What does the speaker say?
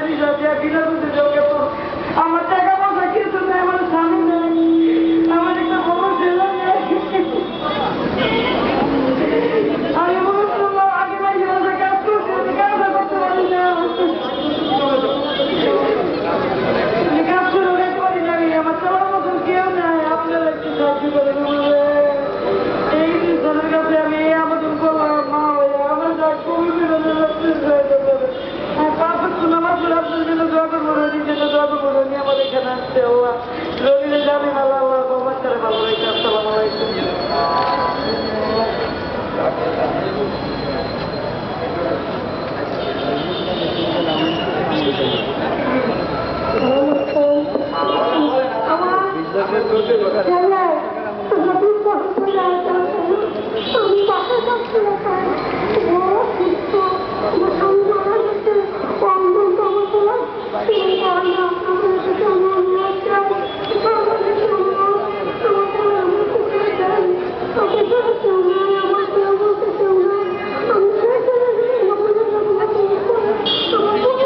Vila de Jardim é Vila do আসছে আল্লাহ জমিনে জানি আল্লাহ আল্লাহ বাবার করে ভালো লাগছে আসসালাম আলাইকুম। আমার